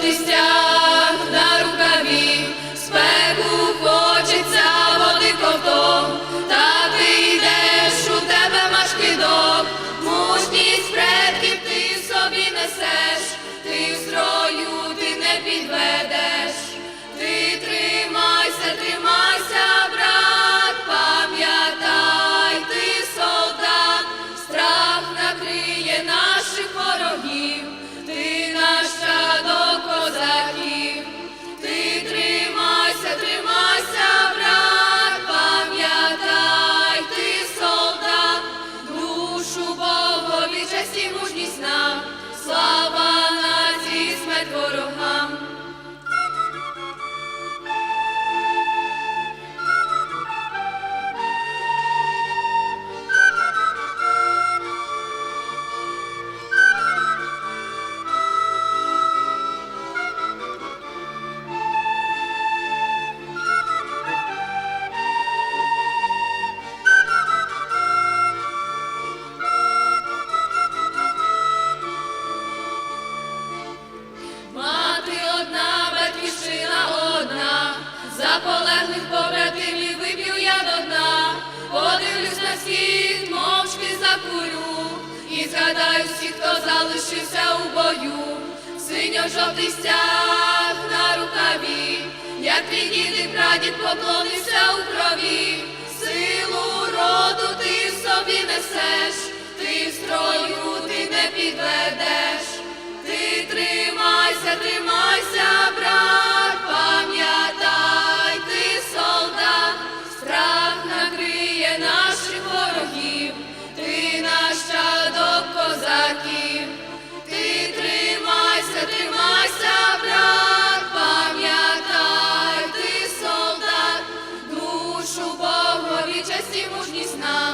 Ти За полеглих побратимів вип'ю я до дна, подивлюсь на світ, мовчки закурю, і згадаю всіх, хто залишився у бою, синьо-жовтий стяг на рукаві, як твій дід і прадід поклонився у крові, силу роду ти собі несеш. честь і мужність нам.